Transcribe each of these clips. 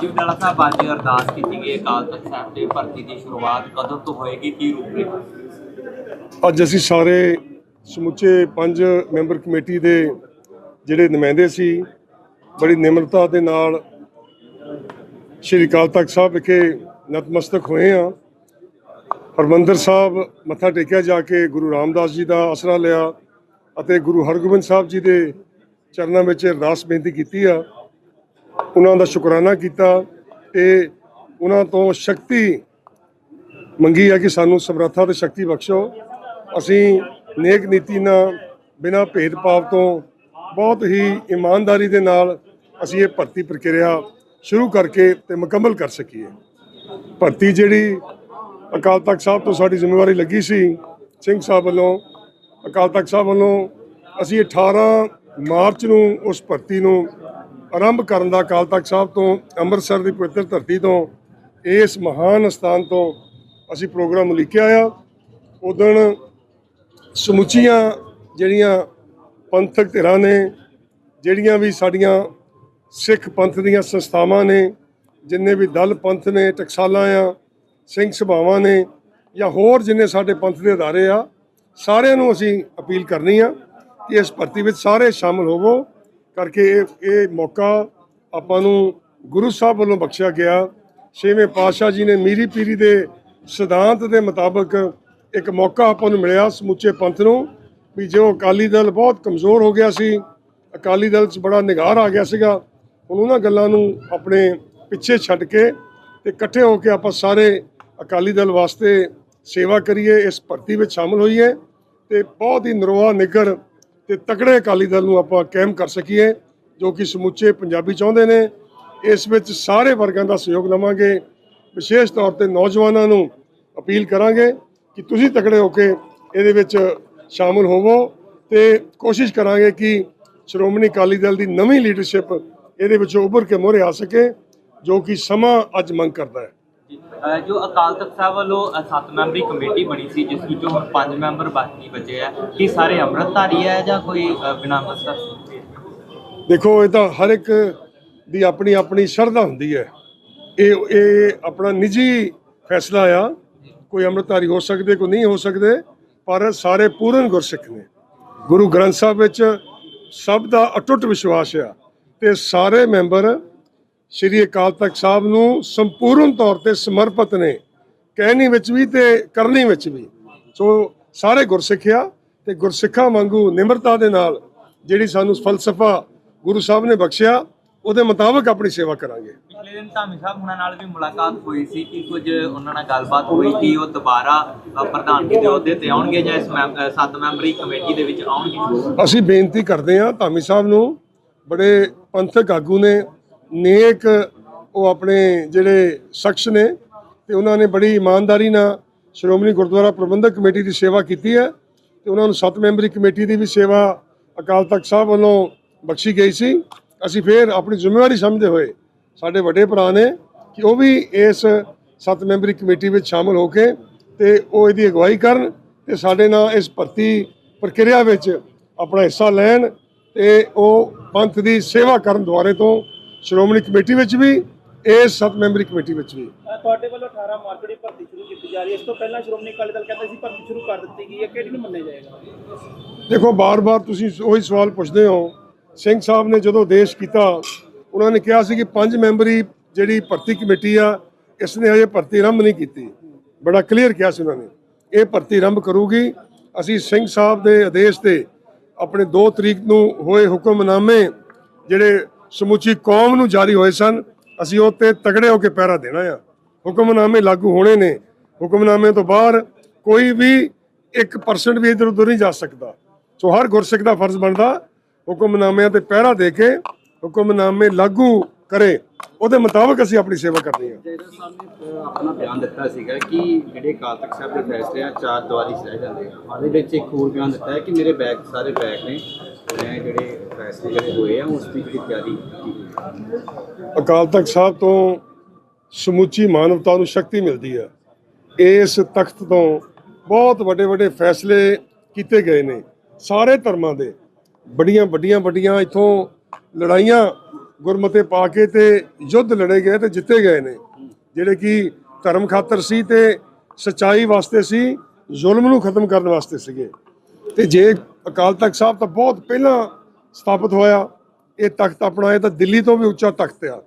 ਜੀ ਸਾਹਿਬ ਅੱਜ ਅਰਦਾਸ ਕੀਤੀ ਗਈ ਅਕਾਲ ਤਖਤ ਸਾਹਿਬ ਦੇ ਭਰਤੀ ਦੀ ਸ਼ੁਰੂਆਤ ਕਦੋਂ ਤੋਂ ਹੋਏਗੀ, ਕੀ ਰੂਪਰੇਖਾ ਅੱਜ ਅਸੀਂ ਸਾਰੇ ਸਮੁੱਚੇ ਪੰਜ ਮੈਂਬਰ ਕਮੇਟੀ ਦੇ ਜਿਹੜੇ ਨੁਮਾਇੰਦੇ ਸੀ, ਬੜੀ ਨਿਮਰਤਾ ਦੇ ਨਾਲ ਸ਼੍ਰੀ ਅਕਾਲ ਤਖਤ ਸਾਹਿਬ ਵਿਖੇ ਨਤਮਸਤਕ ਹੋਏ ਆ ਹਰਮੰਦਰ ਸਾਹਿਬ ਮੱਥਾ ਟੇਕਿਆ ਜਾ ਕੇ ਗੁਰੂ ਰਾਮਦਾਸ ਜੀ ਦਾ ਆਸਰਾ ਲਿਆ ਅਤੇ ਗੁਰੂ ਹਰਗੋਬਿੰਦ ਸਾਹਿਬ ਜੀ ਦੇ ਚਰਨਾਂ ਵਿੱਚ ਅਰਦਾਸ ਬੇਨਤੀ ਕੀਤੀ ਆ। ਉਹਨਾਂ ਦਾ ਸ਼ੁਕਰਾਨਾ ਕੀਤਾ ਤੇ ਉਹਨਾਂ ਤੋਂ ਸ਼ਕਤੀ ਮੰਗੀ ਹੈ ਕਿ ਸਾਨੂੰ ਸਮਰੱਥਾ ਤੇ ਸ਼ਕਤੀ ਬਖਸ਼ੋ। ਅਸੀਂ ਨੇਕ ਨੀਤੀ ਨਾਲ ਬਿਨਾਂ ਭੇਦਭਾਵ ਤੋਂ ਬਹੁਤ ਹੀ ਇਮਾਨਦਾਰੀ ਦੇ ਨਾਲ ਅਸੀਂ ਇਹ ਭਰਤੀ ਪ੍ਰਕਿਰਿਆ ਸ਼ੁਰੂ ਕਰਕੇ ਤੇ ਮੁਕੰਮਲ ਕਰ ਸਕੀਏ। ਭਰਤੀ ਜਿਹੜੀ ਅਕਾਲ ਤਖਤ ਸਾਹਿਬ ਤੋਂ ਸਾਡੀ ਜ਼ਿੰਮੇਵਾਰੀ ਲੱਗੀ ਸੀ, ਸਿੰਘ ਸਾਹਿਬ ਵੱਲੋਂ, ਅਕਾਲ ਤਖਤ ਸਾਹਿਬ ਵੱਲੋਂ ਅਸੀਂ 18 ਮਾਰਚ ਨੂੰ ਉਸ ਭਰਤੀ ਨੂੰ ਆਰੰਭ ਕਰਨ ਦਾ ਅਕਾਲ ਤਖਤ ਸਾਹਿਬ ਤੋਂ, ਅੰਮ੍ਰਿਤਸਰ ਦੀ ਪਵਿੱਤਰ ਧਰਤੀ ਤੋਂ, ਇਸ ਮਹਾਨ ਸਥਾਨ ਤੋਂ ਅਸੀਂ ਪ੍ਰੋਗਰਾਮ ਲਿਖਿਆ ਆ। ਉਦੋਂ ਸਮੁੱਚੀਆਂ ਜਿਹੜੀਆਂ ਪੰਥਕ ਧਿਰਾਂ ਨੇ, ਜਿਹੜੀਆਂ ਵੀ ਸਾਡੀਆਂ ਸਿੱਖ ਪੰਥ ਦੀਆਂ ਸੰਸਥਾਵਾਂ ਨੇ, ਜਿੰਨੇ ਵੀ ਦਲ ਪੰਥ ਨੇ, ਟਕਸਾਲਾਂ ਆ, ਸਿੰਘ ਸਭਾਵਾਂ ਨੇ, ਜਾਂ ਹੋਰ ਜਿੰਨੇ ਸਾਡੇ ਪੰਥ ਦੇ ਅਦਾਰੇ ਆ, ਸਾਰਿਆਂ ਨੂੰ ਅਸੀਂ ਅਪੀਲ ਕਰਨੀ ਆ ਕਿ ਇਸ ਭਰਤੀ ਵਿੱਚ ਸਾਰੇ ਸ਼ਾਮਲ ਹੋਵੋ। ਕਰਕੇ ਇਹ ਇਹ ਮੌਕਾ ਆਪਾਂ ਨੂੰ ਗੁਰੂ ਸਾਹਿਬ ਵੱਲੋਂ ਬਖਸ਼ਿਆ ਗਿਆ। ਛੇਵੇਂ ਪਾਤਸ਼ਾਹ ਜੀ ਨੇ ਮੀਰੀ ਪੀਰੀ ਦੇ ਸਿਧਾਂਤ ਦੇ ਮੁਤਾਬਕ ਇੱਕ ਮੌਕਾ ਆਪਾਂ ਨੂੰ ਮਿਲਿਆ ਸਮੁੱਚੇ ਪੰਥ ਨੂੰ ਵੀ ਜੋ ਅਕਾਲੀ ਦਲ ਬਹੁਤ ਕਮਜ਼ੋਰ ਹੋ ਗਿਆ ਸੀ, ਅਕਾਲੀ ਦਲ 'ਚ ਬੜਾ ਨਿਗਾਰ ਆ ਗਿਆ ਸੀਗਾ। ਹੁਣ ਉਹਨਾਂ ਗੱਲਾਂ ਨੂੰ ਆਪਣੇ ਪਿੱਛੇ ਛੱਡ ਕੇ ਤੇ ਇਕੱਠੇ ਹੋ ਕੇ ਆਪਾਂ ਸਾਰੇ ਅਕਾਲੀ ਦਲ ਵਾਸਤੇ ਸੇਵਾ ਕਰੀਏ, ਇਸ ਭਰਤੀ ਵਿੱਚ ਸ਼ਾਮਲ ਹੋਈਏ ਤੇ ਬਹੁਤ ਹੀ ਨਰੋਆ ਨਿਗਰ ਤੇ ਤਕੜੇ ਅਕਾਲੀ ਦਲ ਨੂੰ ਆਪਾਂ ਕਾਇਮ ਕਰ ਸਕੀਏ, ਜੋ ਕਿ ਸਮੁੱਚੇ ਪੰਜਾਬੀ ਚਾਹੁੰਦੇ ਨੇ। ਇਸ ਵਿੱਚ ਸਾਰੇ ਵਰਗਾਂ ਦਾ ਸਹਿਯੋਗ ਲਵਾਂਗੇ। ਵਿਸ਼ੇਸ਼ ਤੌਰ ਤੇ ਨੌਜਵਾਨਾਂ ਨੂੰ ਅਪੀਲ ਕਰਾਂਗੇ ਕਿ ਤੁਸੀਂ ਤਕੜੇ ਹੋ ਕੇ ਇਹਦੇ ਵਿੱਚ ਸ਼ਾਮਲ ਹੋਵੋ ਤੇ ਕੋਸ਼ਿਸ਼ ਕਰਾਂਗੇ ਕਿ ਸ਼੍ਰੋਮਣੀ ਅਕਾਲੀ ਦਲ ਦੀ ਨਵੀਂ ਲੀਡਰਸ਼ਿਪ ਇਹਦੇ ਵਿੱਚੋਂ ਉੱਭਰ ਕੇ ਮੋਹਰੇ ਆ ਸਕੇ, ਜੋ ਕਿ ਸਮਾਂ ਅੱਜ ਮੰਗ ਕਰਦਾ ਹੈ। ਜੋ ਅਕਾਲ ਤਖਤ ਸਾਹਿਬ ਵੱਲੋਂ, ਅਹ ਮੈਂਬਰੀ ਕਮੇਟੀ ਬਣੀ ਸੀ, ਜਿਸ ਵਿੱਚੋਂ ਹੁਣ ਪੰਜ ਮੈਂਬਰ ਬਾਕੀ ਬਚੇ ਆ, ਕੀ ਸਾਰੇ ਅੰਮ੍ਰਿਤਧਾਰੀ ਹੈ ਜਾਂ ਕੋਈ ਬਿਨਾਂ ਅੰਮ੍ਰਿਤਧਾਰੀ ਦੇਖੋ, ਇਹ ਤਾਂ ਹਰ ਇੱਕ ਦੀ ਆਪਣੀ ਆਪਣੀ ਸ਼ਰਧਾ ਹੁੰਦੀ ਹੈ। ਇਹ ਇਹ ਆਪਣਾ ਨਿੱਜੀ ਫੈਸਲਾ ਆ। ਕੋਈ ਅੰਮ੍ਰਿਤਧਾਰੀ ਹੋ ਸਕਦੇ, ਕੋਈ ਨਹੀਂ ਹੋ ਸਕਦੇ, ਪਰ ਸਾਰੇ ਪੂਰਨ ਗੁਰਸਿੱਖ ਨੇ। ਗੁਰੂ ਗ੍ਰੰਥ ਸਾਹਿਬ ਵਿੱਚ ਸਭ ਦਾ ਅਟੁੱਟ ਵਿਸ਼ਵਾਸ ਆ ਤੇ ਸਾਰੇ ਮੈਂਬਰ ਸ਼੍ਰੀ ਅਕਾਲ ਤਖਤ ਸਾਹਿਬ ਨੂੰ ਸੰਪੂਰਨ ਤੌਰ ਤੇ ਸਮਰਪਿਤ ਨੇ ਕਹਿਣੀ ਵਿੱਚ ਵੀ ਤੇ ਕਰਨੀ ਵਿੱਚ ਵੀ। ਸੋ ਸਾਰੇ ਗੁਰਸਿੱਖ ਆ ਤੇ ਗੁਰਸਿੱਖਾਂ ਵਾਂਗੂ ਨਿਮਰਤਾ ਦੇ ਨਾਲ ਜਿਹੜੀ ਸਾਨੂੰ ਫਲਸਫਾ ਗੁਰੂ ਸਾਹਿਬ ਨੇ ਬਖਸ਼ਿਆ ਉਹਦੇ ਮੁਤਾਬਕ ਆਪਣੀ ਸੇਵਾ ਕਰਾਂਗੇ। ਪਿਛਲੇ ਦਿਨ ਧਾਮੀ ਸਾਹਿਬ ਹੁਣਾਂ ਨਾਲ ਵੀ ਮੁਲਾਕਾਤ ਹੋਈ ਸੀ ਕਿ ਕੁਝ ਉਹਨਾਂ ਨਾਲ ਗੱਲਬਾਤ ਹੋਈ ਕਿ ਉਹ ਦੁਬਾਰਾ ਅਹ, ਪ੍ਰਧਾਨਗੀ ਦੇ ਅਹੁਦੇ ਤੇ ਆਉਣਗੇ ਜਾਂ ਇਸ ਮੈਂਬ- ਅਹ, ਸੱਤ ਮੈਂਬਰੀ ਕਮੇਟੀ ਦੇ ਵਿੱਚ ਆਉਣਗੇ। ਅਸੀਂ ਬੇਨਤੀ ਕਰਦੇ ਹਾਂ ਧਾਮੀ ਸਾਹਿਬ ਨੂੰ ਬੜੇ ਪੰਥਕ ਆਗੂ ਨੇ ਨੇਕ ਉਹ ਆਪਣੇ ਜਿਹੜੇ ਸ਼ਖਸ ਨੇ ਤੇ ਉਹਨਾਂ ਨੇ ਬੜੀ ਇਮਾਨਦਾਰੀ ਨਾਲ ਸ਼੍ਰੋਮਣੀ ਗੁਰਦੁਆਰਾ ਪ੍ਰਬੰਧਕ ਕਮੇਟੀ ਦੀ ਸੇਵਾ ਕੀਤੀ ਹੈ ਤੇ ਉਹਨਾਂ ਨੂੰ ਸੱਤ ਮੈਂਬਰੀ ਕਮੇਟੀ ਦੀ ਵੀ ਸੇਵਾ ਅਕਾਲ ਤਖਤ ਸਾਹਿਬ ਵੱਲੋਂ ਬਖਸ਼ੀ ਗਈ ਸੀ। ਅਸੀਂ ਫੇਰ ਆਪਣੀ ਜ਼ਿੰਮੇਵਾਰੀ ਸਮਝਦੇ ਹੋਏ ਸਾਡੇ ਵੱਡੇ ਭਰਾ ਨੇ ਕਿ ਉਹ ਵੀ ਇਸ ਸੱਤ ਮੈਂਬਰੀ ਕਮੇਟੀ ਵਿੱਚ ਸ਼ਾਮਲ ਹੋ ਕੇ ਤੇ ਉਹ ਇਹਦੀ ਅਗਵਾਈ ਕਰਨ ਤੇ ਸਾਡੇ ਨਾਲ ਇਸ ਭਰਤੀ ਪ੍ਰਕਿਰਿਆ ਵਿੱਚ ਆਪਣਾ ਹਿੱਸਾ ਲੈਣ ਤੇ ਉਹ ਪੰਥ ਦੀ ਸੇਵਾ ਕਰਨ ਦੁਆਰੇ ਤੋਂ ਸ਼੍ਰੋਮਣੀ ਕਮੇਟੀ ਵਿੱਚ ਵੀ ਇਸ ਸੱਤ ਮੈਂਬਰੀ ਕਮੇਟੀ ਵਿੱਚ ਵੀ। ਤੁਹਾਡੇ ਵੱਲੋਂ 18 ਮਾਰਚ ਦੀ ਭਰਤੀ ਸ਼ੁਰੂ ਕੀਤੀ ਜਾ ਰਹੀ ਹੈ। ਇਸ ਤੋਂ ਪਹਿਲਾਂ ਸ਼੍ਰੋਮਣੀ ਅਕਾਲੀ ਦਲ ਕਹਿੰਦਾ ਸੀ ਭਰਤੀ ਸ਼ੁਰੂ ਕਰ ਦਿੱਤੀ ਗਈ ਹੈ। ਕਿਹੜੀ ਨੂੰ ਮੰਨਿਆ ਜਾਏਗਾ? ਦੇਖੋ ਬਾਰ-ਬਾਰ ਤੁਸੀਂ ਉਹੀ ਸਵਾਲ ਪੁੱਛਦੇ ਹੋ। ਸਿੰਘ ਸਾਹਿਬ ਨੇ ਜਦੋਂ ਦੇਸ਼ ਕੀਤਾ ਉਹਨਾਂ ਨੇ ਕਿਹਾ ਸੀ ਕਿ ਪੰਜ ਮੈਂਬਰੀ ਜਿਹੜੀ ਭਰਤੀ ਕਮੇਟੀ ਆ ਇਸ ਨੇ ਹਜੇ ਭਰਤੀ ਆਰੰਭ ਨਹੀਂ ਕੀਤੀ। ਬੜਾ ਕਲੀਅਰ ਕਿਹਾ ਸੀ ਉਹਨਾਂ ਨੇ। ਇਹ ਭਰਤੀ ਆਰੰਭ ਕਰੂਗੀ। ਅਸੀਂ ਸਿੰਘ ਸਾਹਿਬ ਦੇ ਆਦੇਸ਼ ਤੇ ਆਪਣੇ 2 ਤਰੀਕ ਨੂੰ ਹੋਏ ਹੁਕਮਨਾਮੇ ਜਿਹੜੇ ਸਮੁੱਚੀ ਕੌਮ ਨੂੰ ਜਾਰੀ ਹੋਏ ਸਨ, ਅਸੀਂ ਉਹ ਤੇ ਤਗੜੇ ਹੋ ਕੇ ਪਹਿਰਾ ਦੇਣਾ ਆ। ਹੁਕਮਨਾਮੇ ਲਾਗੂ ਹੋਣੇ ਨੇ। ਹੁਕਮਨਾਮੇ ਤੋਂ ਬਾਹਰ ਕੋਈ ਵੀ 1% ਵੀ ਇਧਰ ਉਧਰ ਨਹੀਂ ਜਾ ਸਕਦਾ। ਸੋ ਹਰ ਗੁਰਸਿੱਖ ਦਾ ਫਰਜ਼ ਬਣਦਾ, ਹੁਕਮਨਾਮਿਆਂ ਤੇ ਪਹਿਰਾ ਦੇ ਕੇ ਹੁਕਮਨਾਮੇ ਲਾਗੂ ਕਰੇ। ਉਹਦੇ ਮੁਤਾਬਕ ਅਸੀਂ ਆਪਣੀ ਸੇਵਾ ਕਰਨੀ ਹੈ ਜੈਦਾ ਸਾਹਿਬ ਨੇ ਆਪਣਾ ਬਿਆਨ ਦਿੱਤਾ ਸੀਗਾ ਕਿ ਜਿਹੜੇ ਅਕਾਲ ਤਖਤ ਸਾਹਿਬ ਦੇ ਫੈਸਲੇ ਆ, ਚਾਰ ਦੀਵਾਰੀ 'ਚ ਜਾਂਦੇ ਆ। ਉਹਦੇ ਵਿੱਚ ਇੱਕ ਹੋਰ ਬਿਆਨ ਦਿੱਤਾ ਹੈ ਕਿ ਮੇਰੇ ਬੈਗ, ਸਾਰੇ ਬੈਗ ਨੇ ਜਿਹੜੇ ਫੈਸਲੇ ਹੋਏ ਆ, ਉਸ ਦੀ ਤਿਆਰੀ ਅਕਾਲ ਤਖਤ ਸਾਹਿਬ ਤੋਂ ਸਮੁੱਚੀ ਮਾਨਵਤਾ ਨੂੰ ਸ਼ਕਤੀ ਮਿਲਦੀ ਹੈ। ਇਸ ਤਖਤ ਤੋਂ ਬਹੁਤ ਵੱਡੇ ਵੱਡੇ ਫੈਸਲੇ ਕੀਤੇ ਗਏ ਨੇ ਸਾਰੇ ਧਰਮਾਂ ਦੇ। ਬੜੀਆਂ ਵੱਡੀਆਂ ਵੱਡੀਆਂ ਇਥੋਂ ਲੜਾਈਆਂ ਗੁਰਮਤੇ ਪਾ ਕੇ ਤੇ ਯੁੱਧ ਲੜੇ ਗਏ ਤੇ ਜਿੱਤੇ ਗਏ ਨੇ। ਜਿਹੜੇ ਕਿ ਧਰਮ ਖਾਤਰ ਸੀ ਤੇ ਸਚਾਈ ਵਾਸਤੇ ਸੀ, ਜ਼ੁਲਮ ਨੂੰ ਖਤਮ ਕਰਨ ਵਾਸਤੇ ਸੀਗੇ। ਤੇ ਜੇ ਅਕਾਲ ਤਖਤ ਸਾਹਿਬ ਤਾਂ ਬਹੁਤ ਪਹਿਲਾਂ ਸਥਾਪਿਤ ਹੋਇਆ। ਇਹ ਤਖਤ ਆਪਣਾ, ਇਹ ਤਾਂ ਦਿੱਲੀ ਤੋਂ ਵੀ ਉੱਚਾ ਤਖਤ ਆ।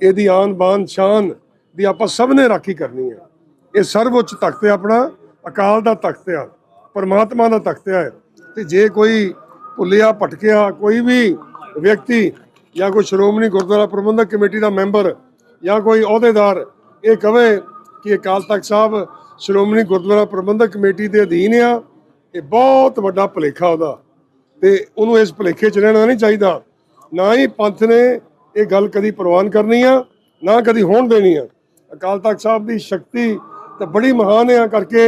ਇਹਦੀ ਆਨ ਬਾਨ ਸ਼ਾਨ ਦੀ ਆਪਾਂ ਸਭ ਨੇ ਰਾਖੀ ਕਰਨੀ ਹੈ ਇਹ ਸਰਵਉੱਚ ਤਖਤ ਹੈ ਆਪਣਾ, ਅਕਾਲ ਦਾ ਤਖਤ ਆ, ਪਰਮਾਤਮਾ ਦਾ ਤਖਤ ਆ। ਤੇ ਜੇ ਕੋਈ ਭੁੱਲਿਆ, ਭਟਕਿਆ, ਕੋਈ ਵੀ ਵਿਅਕਤੀ ਜਾਂ ਕੋਈ ਸ਼੍ਰੋਮਣੀ ਗੁਰਦੁਆਰਾ ਪ੍ਰਬੰਧਕ ਕਮੇਟੀ ਦਾ ਮੈਂਬਰ ਜਾਂ ਕੋਈ ਅਹੁਦੇਦਾਰ ਇਹ ਕਵੇ ਕਿ ਅਕਾਲ ਤਖਤ ਸਾਹਿਬ ਸ਼੍ਰੋਮਣੀ ਗੁਰਦੁਆਰਾ ਪ੍ਰਬੰਧਕ ਕਮੇਟੀ ਦੇ ਅਧੀਨ ਆ, ਇਹ ਬਹੁਤ ਵੱਡਾ ਭੁਲੇਖਾ ਉਹਦਾ। ਤੇ ਉਹਨੂੰ ਇਸ ਭੁਲੇਖੇ 'ਚ ਰਹਿਣਾ ਨਹੀਂ ਚਾਹੀਦਾ। ਨਾ ਹੀ ਪੰਥ ਨੇ ਇਹ ਗੱਲ ਕਦੀ ਪ੍ਰਵਾਨ ਕਰਨੀ ਆ, ਨਾ ਕਦੀ ਹੋਣ ਦੇਣੀ ਆ। ਅਕਾਲ ਤਖਤ ਸਾਹਿਬ ਦੀ ਸ਼ਕਤੀ ਤਾਂ ਬੜੀ ਮਹਾਨ ਆ ਕਰਕੇ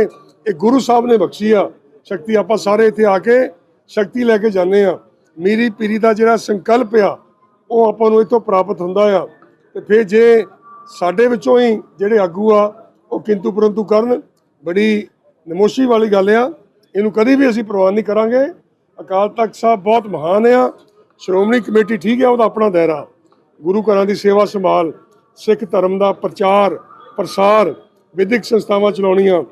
ਇਹ ਗੁਰੂ ਸਾਹਿਬ ਨੇ ਬਖਸ਼ੀ ਆ। ਸ਼ਕਤੀ ਆਪਾਂ ਸਾਰੇ ਇੱਥੇ ਆ ਕੇ ਸ਼ਕਤੀ ਲੈ ਕੇ ਜਾਂਦੇ ਆ। ਮੀਰੀ ਪੀਰੀ ਦਾ ਜਿਹੜਾ ਸੰਕਲਪ ਆ, ਉਹ ਆਪਾਂ ਨੂੰ ਇੱਥੋਂ ਪ੍ਰਾਪਤ ਹੁੰਦਾ ਆ। ਤੇ ਫਿਰ ਜੇ ਸਾਡੇ ਵਿੱਚੋਂ ਹੀ ਜਿਹੜੇ ਆਗੂ ਆ, ਉਹ ਕਿੰਤੂ ਪਰੰਤੂ ਕਰਨ, ਬੜੀ ਨਮੋਸ਼ੀ ਵਾਲੀ ਗੱਲ ਆ। ਇਹਨੂੰ ਕਦੀ ਵੀ ਅਸੀਂ ਪ੍ਰਵਾਨ ਨਹੀਂ ਕਰਾਂਗੇ। ਅਕਾਲ ਤਖਤ ਸਾਹਿਬ ਬਹੁਤ ਮਹਾਨ ਆ। ਸ਼੍ਰੋਮਣੀ ਕਮੇਟੀ ਠੀਕ ਹੈ ਉਹਦਾ ਆਪਣਾ ਦਾਇਰਾ। ਗੁਰੂ ਘਰਾਂ ਦੀ ਸੇਵਾ ਸੰਭਾਲ ਸਿੱਖ ਧਰਮ ਦਾ ਪ੍ਰਚਾਰ ਪ੍ਰਸਾਰ ਵਿਦਿਅਕ ਸੰਸਥਾਵਾਂ ਚਲਾਉਣੀਆਂ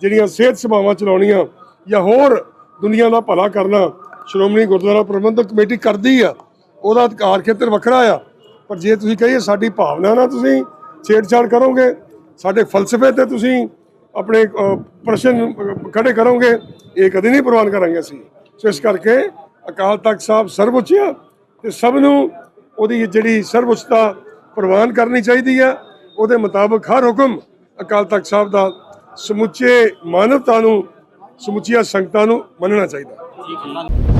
ਜਿਹੜੀਆਂ ਸਿਹਤ ਸੇਵਾਵਾਂ ਚਲਾਉਣੀਆਂ ਜਾਂ ਹੋਰ ਦੁਨੀਆ ਦਾ ਭਲਾ ਕਰਨਾ ਸ਼੍ਰੋਮਣੀ ਗੁਰਦੁਆਰਾ ਪ੍ਰਬੰਧਕ ਕਮੇਟੀ ਕਰਦੀ ਆ। ਉਹਦਾ ਅਧਿਕਾਰ ਖੇਤਰ ਵੱਖਰਾ ਆ। ਪਰ ਜੇ ਤੁਸੀਂ ਕਹੀਏ ਸਾਡੀ ਭਾਵਨਾ ਨਾਲ ਤੁਸੀਂ ਛੇੜਛਾੜ ਕਰੋਗੇ ਸਾਡੇ ਫਲਸਫੇ ਤੇ ਤੁਸੀਂ ਆਪਣੇ ਪ੍ਰਸ਼ਨ ਅਹ, ਖੜੇ ਕਰੋਗੇ ਇਹ ਕਦੇ ਨਹੀਂ ਪ੍ਰਵਾਨ ਕਰਾਂਗੇ ਅਸੀਂ। ਸੋ ਇਸ ਕਰਕੇ ਅਕਾਲ ਤਖਤ ਸਾਹਿਬ ਸਰਵਉੱਚ ਆ ਤੇ ਸਭ ਨੂੰ ਉਹਦੀ ਜਿਹੜੀ ਸਰਵਉੱਚਤਾ ਪ੍ਰਵਾਨ ਕਰਨੀ ਚਾਹੀਦੀ ਆ, ਉਹਦੇ ਮੁਤਾਬਕ ਹਰ ਹੁਕਮ ਅਕਾਲ ਤਖਤ ਸਾਹਿਬ ਦਾ ਸਮੁੱਚੇ ਮਾਨਵਤਾ ਨੂੰ, ਸਮੁੱਚੀਆਂ ਸੰਗਤਾਂ ਨੂੰ ਮੰਨਣਾ ਚਾਹੀਦਾ।